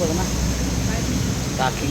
बघ ना टाकी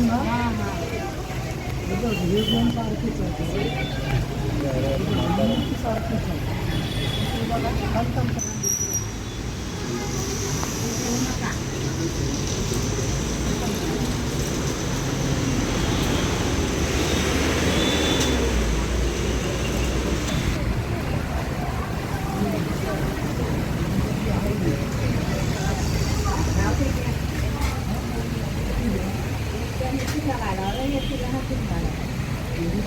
अ,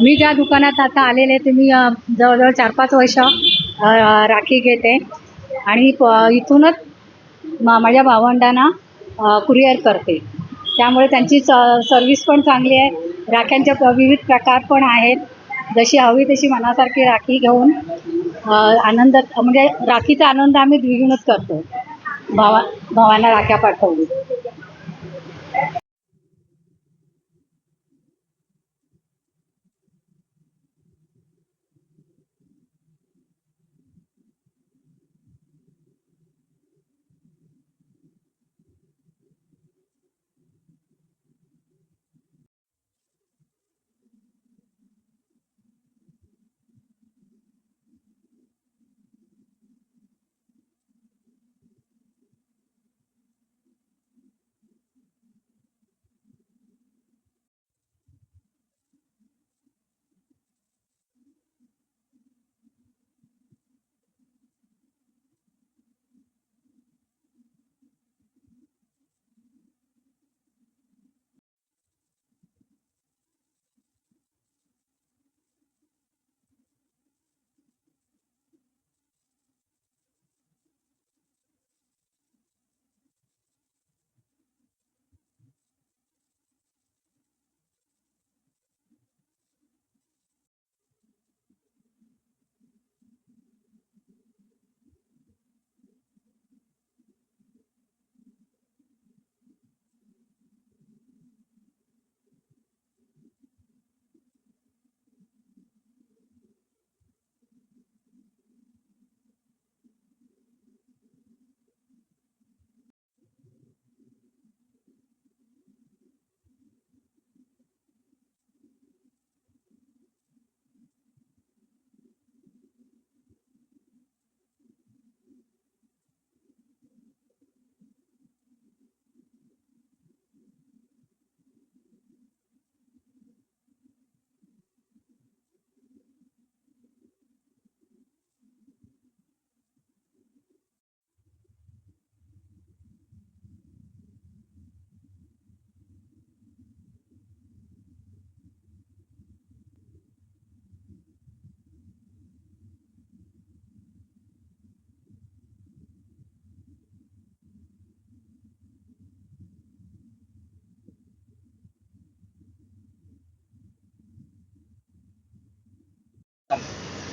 मी ज्या दुकानात आता आलेले ते मी जवळजवळ चार पाच वर्ष राखी घेते. आणि प- इथूनच मा- माझ्या भावंडांना कुरिअर करते. त्यामुळे त्यांची स सर्विस पण चांगली आहे. राख्यांचे विविध प्रकार पण आहेत. जशी हवी तशी मनासारखी राखी घेऊन आनंद म्हणजे राखीचा आनंद आम्ही द्विगुणच करतो. भावा भावांना राख्या पाठवली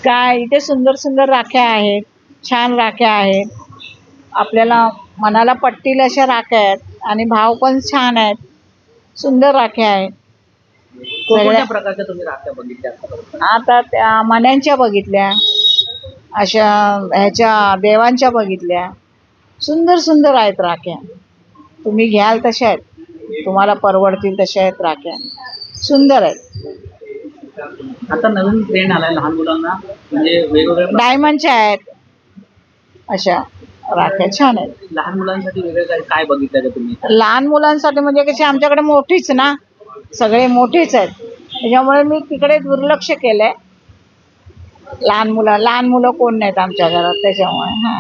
काय? इथे सुंदर सुंदर राख्या आहेत. छान राख्या आहेत. आपल्याला मनाला पटतील अशा राख्या आहेत. आणि भाव पण छान आहेत. सुंदर राख्या आहेत. कोणत्या प्रकारच्या तुम्ही राख्या बघितल्या? आतापर्यंत? आता त्या मण्यांच्या बघितल्या. अशा ह्याच्या देवांच्या बघितल्या. सुंदर सुंदर आहेत राख्या. तुम्ही घ्याल तशा आहेत. तुम्हाला परवडतील तशा आहेत राख्या. सुंदर आहेत. आता नवीन ट्रेंड आलाय लहान मुलांना म्हणजे वेगवेगळ्या डायमंडच्या आहेत. अशा राख्या छान आहेत. लहान मुलांसाठी वेगळे काय काय बघितलं का तुम्ही? लहान मुलांसाठी म्हणजे कशी आमच्याकडे मोठीच ना. सगळे मोठीच आहेत. त्याच्यामुळे मी तिकडे दुर्लक्ष केलंय. लहान मुलं लहान मुलं कोण नाहीत आमच्या घरात त्याच्यामुळे हां.